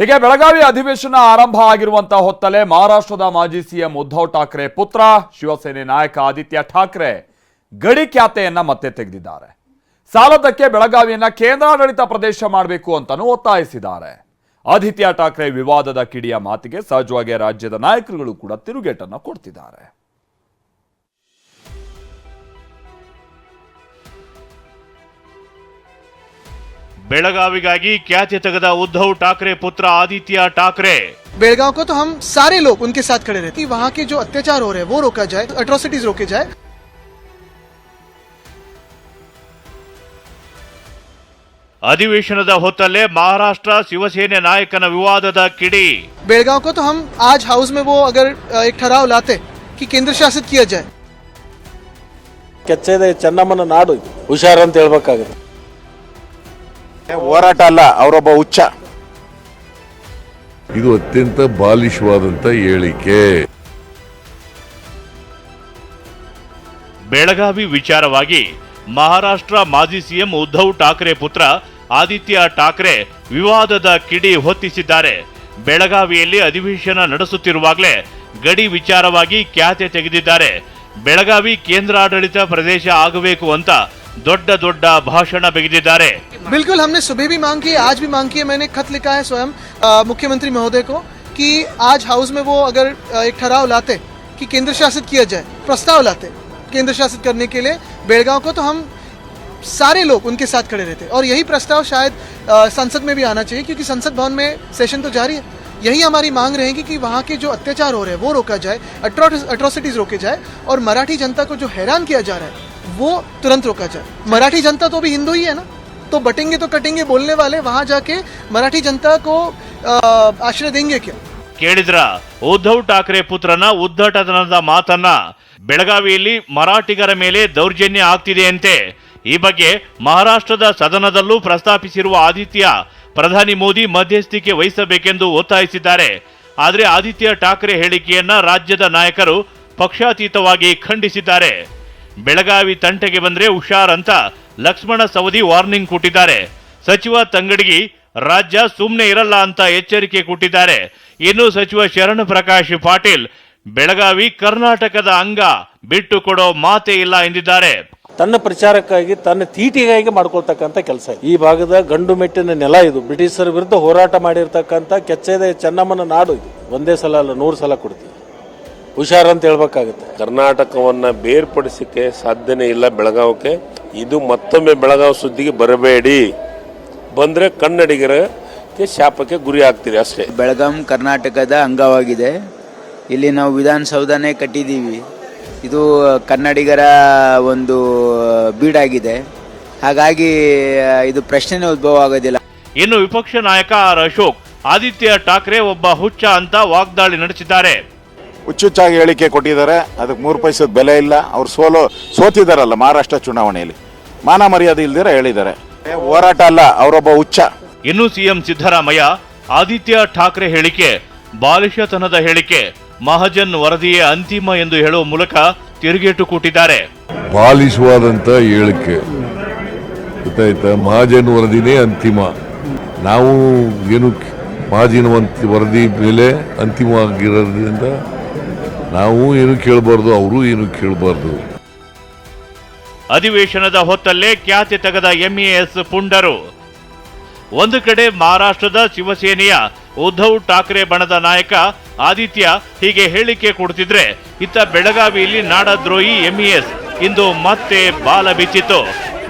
ಹೀಗೆ ಬೆಳಗಾವಿ ಅಧಿವೇಶನ ಆರಂಭ ಆಗಿರುವಂತಹ ಹೊತ್ತಲ್ಲೇ ಮಹಾರಾಷ್ಟ್ರದ ಮಾಜಿ ಸಿಎಂ ಉದ್ಧವ್ ಠಾಕ್ರೆ ಪುತ್ರ, ಶಿವಸೇನೆ ನಾಯಕ ಆದಿತ್ಯ ಠಾಕ್ರೆ ಗಡಿ ಖ್ಯಾತೆಯನ್ನ ಮತ್ತೆ ತೆಗೆದಿದ್ದಾರೆ. ಸಾಲದಕ್ಕೆ ಬೆಳಗಾವಿಯನ್ನ ಕೇಂದ್ರಾಡಳಿತ ಪ್ರದೇಶ ಮಾಡಬೇಕು ಅಂತಾನೂ ಒತ್ತಾಯಿಸಿದ್ದಾರೆ. ಆದಿತ್ಯ ಠಾಕ್ರೆ ವಿವಾದದ ಕಿಡಿಯ ಮಾತಿಗೆ ಸಹಜವಾಗಿ ರಾಜ್ಯದ ನಾಯಕರುಗಳು ಕೂಡ ತಿರುಗೇಟನ್ನು ಕೊಡ್ತಿದ್ದಾರೆ. ಬೆಳಗಾವಿಗಾಗಿ ಖ್ಯಾತಿ ತೆಗೆದ ಉದ್ಧವ್ ಠಾಕ್ರೆ ಪುತ್ರ ಆದಿತ್ಯ ಠಾಕ್ರೆ बेड़गांव को तो हम सारे लोग उनके साथ खड़े रहते हैं वहाँ के जो अत्याचार हो रहे हैं वो रोका जाए अट्रोसिटीज रोके जाए ಅಧಿವೇಶನದ ಹೊತ್ತಲ್ಲೇ ಮಹಾರಾಷ್ಟ್ರ ಶಿವಸೇನೆ ನಾಯಕನ ವಿವಾದದ ಕಿಡಿ बेड़गांव को तो हम आज हाउस में वो अगर अ, एक ठहराव लाते कि केंद्र शासित किया जाए ಕೆಚ್ಚದೆ ಚೆನ್ನಮ್ಮನ ನಾಡು ಇದು ಹುಷಾರ್ ಅಂತ ಹೇಳ್ಬೇಕಾಗುತ್ತೆ ಹೋರಾಟ ಅಲ್ಲ ಅವರೊಬ್ಬ ಹುಚ್ಚ. ಇದು ಅತ್ಯಂತ ಬಾಲಿಶವಾದಂತ ಹೇಳಿಕೆ. ಬೆಳಗಾವಿ ವಿಚಾರವಾಗಿ ಮಹಾರಾಷ್ಟ್ರ ಮಾಜಿ ಸಿಎಂ ಉದ್ಧವ್ ಠಾಕ್ರೆ ಪುತ್ರ ಆದಿತ್ಯ ಠಾಕ್ರೆ ವಿವಾದದ ಕಿಡಿ ಹೊತ್ತಿಸಿದ್ದಾರೆ. ಬೆಳಗಾವಿಯಲ್ಲಿ ಅಧಿವೇಶನ ನಡೆಸುತ್ತಿರುವಾಗಲೇ ಗಡಿ ವಿಚಾರವಾಗಿ ಖ್ಯಾತೆ ತೆಗೆದಿದ್ದಾರೆ. ಬೆಳಗಾವಿ ಕೇಂದ್ರಾಡಳಿತ ಪ್ರದೇಶ ಆಗಬೇಕು ಅಂತ ದೊಡ್ಡ ದೊಡ್ಡ ಭಾಷಣ ಬೆಗೆದಿದ್ದಾರೆ. बिल्कुल, हमने सुबह भी मांग की, आज भी मांग की है। मैंने खत लिखा है स्वयं मुख्यमंत्री महोदय को कि आज हाउस में वो अगर एक ठहराव लाते कि केंद्र शासित किया जाए, प्रस्ताव लाते केंद्र शासित करने के लिए बेड़गांव को तो हम सारे लोग उनके साथ खड़े रहते। और यही प्रस्ताव शायद संसद में भी आना चाहिए, क्योंकि संसद भवन में सेशन तो जारी है। यही हमारी मांग रहेगी कि वहाँ के जो अत्याचार हो रहे हैं, वो रोका जाए अट्रोसिटीज रोके जाए, और मराठी जनता को जो हैरान किया जा रहा है, वो तुरंत रोका जाए। मराठी जनता तो भी हिंदू ही है ना? तो बटेंगे तो कटेंगे बोलने वाले वहां जाके मराठी जनता को अ, आश्रय देंगे क्या ಕೇಳಿದ್ರ ಉದ್ಧವ್ ಠಾಕ್ರೆ ಪುತ್ರನ ಉದ್ದಟತನದ ಮಾತನ್ನ ಬೆಳಗಾವಿಯಲ್ಲಿ ಮರಾಠಿಗರ ಮೇಲೆ ದೌರ್ಜನ್ಯ ಆಗ್ತಿದೆಯಂತೆ ಈ ಬಗ್ಗೆ ಮಹಾರಾಷ್ಟ್ರದ ಸದನದಲ್ಲೂ ಪ್ರಸ್ತಾಪಿಸಿರುವ ಆದಿತ್ಯ ಪ್ರಧಾನಿ ಮೋದಿ ಮಧ್ಯಸ್ಥಿಕೆ ವಹಿಸಬೇಕೆಂದು ಒತ್ತಾಯಿಸಿದ್ದಾರೆ ಆದರೆ ಆದಿತ್ಯ ಠಾಕ್ರೆ ಹೇಳಿಕೆಯನ್ನ ರಾಜ್ಯದ ನಾಯಕರು ಪಕ್ಷಾತೀತವಾಗಿ ಖಂಡಿಸಿದ್ದಾರೆ ಬೆಳಗಾವಿ ತಂಟೆಗೆ ಬಂದ್ರೆ ಹುಷಾರ್ ಅಂತ ಲಕ್ಷ್ಮಣ ಸವದಿ ವಾರ್ನಿಂಗ್ ಕೊಟ್ಟಿದ್ದಾರೆ. ಸಚಿವ ತಂಗಡಗಿ, ರಾಜ್ಯ ಸುಮ್ಮನೆ ಇರಲ್ಲ ಅಂತ ಎಚ್ಚರಿಕೆ ಕೊಟ್ಟಿದ್ದಾರೆ. ಇನ್ನು ಸಚಿವ ಶರಣ ಪ್ರಕಾಶ್ ಪಾಟೀಲ್, ಬೆಳಗಾವಿ ಕರ್ನಾಟಕದ ಅಂಗ ಬಿಟ್ಟು ಕೊಡೋ ಮಾತೇ ಇಲ್ಲ ಎಂದಿದ್ದಾರೆ. ತನ್ನ ಪ್ರಚಾರಕ್ಕಾಗಿ, ತನ್ನ ತೀಟಿಗಾಗಿ ಮಾಡ್ಕೊಳ್ತಕ್ಕಂಥ ಕೆಲಸ ಈ ಭಾಗದ ಗಂಡು ಮೆಟ್ಟಿನ ನೆಲ ಇದು. ಬ್ರಿಟಿಷರ ವಿರುದ್ಧ ಹೋರಾಟ ಮಾಡಿರ್ತಕ್ಕಂಥ ಕೆಚ್ಚೆದ ಚೆನ್ನಮ್ಮನ ನಾಡು ಇದು. ಒಂದೇ ಸಲ ಅಲ್ಲ, ನೂರು ಸಲ ಕೊಡ್ತೀವಿ. ಹುಷಾರ್ ಅಂತ ಹೇಳ್ಬೇಕಾಗುತ್ತೆ. ಕರ್ನಾಟಕವನ್ನ ಬೇರ್ಪಡಿಸಕ್ಕೆ ಸಾಧ್ಯನೇ ಇಲ್ಲ ಬೆಳಗಾವಕ್ಕೆ ಇದು ಮತ್ತೊಮ್ಮೆ ಬೆಳಗಾವಿ ಸುದ್ದಿಗೆ ಬರಬೇಡಿ. ಬಂದ್ರೆ ಕನ್ನಡಿಗರಿಗೆ ಶಾಪಕ್ಕೆ ಗುರಿ ಆಗ್ತೀರಿ ಅಷ್ಟೇ. ಬೆಳಗಾಂ ಕರ್ನಾಟಕದ ಅಂಗವಾಗಿದೆ. ಇಲ್ಲಿ ನಾವು ವಿಧಾನಸೌಧನೇ ಕಟ್ಟಿದ್ದೀವಿ. ಇದು ಕನ್ನಡಿಗರ ಒಂದು ಬೀಡಾಗಿದೆ. ಹಾಗಾಗಿ ಇದು ಪ್ರಶ್ನೆನೇ ಉದ್ಭವ ಆಗೋದಿಲ್ಲ. ಇನ್ನು ವಿಪಕ್ಷ ನಾಯಕ ಆರ್ ಅಶೋಕ್ ಆದಿತ್ಯ ಠಾಕ್ರೆ ಒಬ್ಬ ಹುಚ್ಚ ಅಂತ ವಾಗ್ದಾಳಿ ನಡೆಸಿದ್ದಾರೆ. ಹುಚ್ಚುಚ್ಚಾಗಿ ಹೇಳಿಕೆ ಕೊಟ್ಟಿದ್ದಾರೆ. ಅದಕ್ಕೆ ಮೂರು ಪೈಸದ ಬೆಲೆ ಇಲ್ಲ. ಅವ್ರು ಸೋಲೋ ಸೋತಿದ್ದಾರಲ್ಲ ಮಹಾರಾಷ್ಟ್ರ ಚುನಾವಣೆಯಲ್ಲಿ. ಮಾನ ಮರ್ಯಾದೆ ಇಲ್ದಿರ ಹೇಳಿದ್ದಾರೆ. ಏ, ಹೋರಾಟ ಅಲ್ಲ ಅವರೊಬ್ಬ ಹುಚ್ಚ. ಇನ್ನು ಸಿಎಂ ಸಿದ್ದರಾಮಯ್ಯ ಆದಿತ್ಯ ಠಾಕ್ರೆ ಹೇಳಿಕೆ ಬಾಲಿಷತನದ ಹೇಳಿಕೆ ಮಹಾಜನ್ ವರದಿಯೇ ಅಂತಿಮ ಎಂದು ಹೇಳುವ ಮೂಲಕ ತಿರುಗೇಟು ಕೂಟಿದ್ದಾರೆ ಬಾಲಿಶವಾದಂತ ಹೇಳಿಕೆ. ಗೊತ್ತಾಯ್ತಾ? ಮಹಾಜನ್ ವರದಿನೇ ಅಂತಿಮ. ನಾವು ಏನು ಮಹಾಜನ್ ವರದಿ ಮೇಲೆ ಅಂತಿಮವಾಗಿರೋದ್ರಿಂದ ನಾವು ಏನು ಕೇಳಬಾರ್ದು, ಅವರು ಏನು ಕೇಳಬಾರ್ದು. ಅಧಿವೇಶನದ ಹೊತ್ತಲ್ಲೇ ಖ್ಯಾತಿ ತೆಗೆದ ಎಂಇಎಸ್ ಪುಂಡರು. ಒಂದು ಕಡೆ ಮಹಾರಾಷ್ಟ್ರದ ಶಿವಸೇನೆಯ ಉದ್ಧವ್ ಠಾಕ್ರೆ ಬಣದ ನಾಯಕ ಆದಿತ್ಯ ಹೀಗೆ ಹೇಳಿಕೆ ಕೊಡ್ತಿದ್ರೆ, ಇತ್ತ ಬೆಳಗಾವಿಯಲ್ಲಿ ನಾಡದ್ರೋಹಿ ಎಂಇಎಸ್ ಇಂದು ಮತ್ತೆ ಬಾಲ ಬಿಚ್ಚಿತು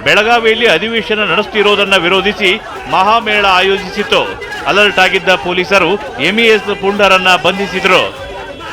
ಬೆಳಗಾವಿಯಲ್ಲಿ ಅಧಿವೇಶನ ನಡೆಸುತ್ತಿರುವುದನ್ನು ವಿರೋಧಿಸಿ ಮಹಾಮೇಳ ಆಯೋಜಿಸಿತು ಅಲರ್ಟ್ ಆಗಿದ್ದ ಪೊಲೀಸರು ಎಂಇಎಸ್ ಪುಂಡರನ್ನ ಬಂಧಿಸಿದ್ರು.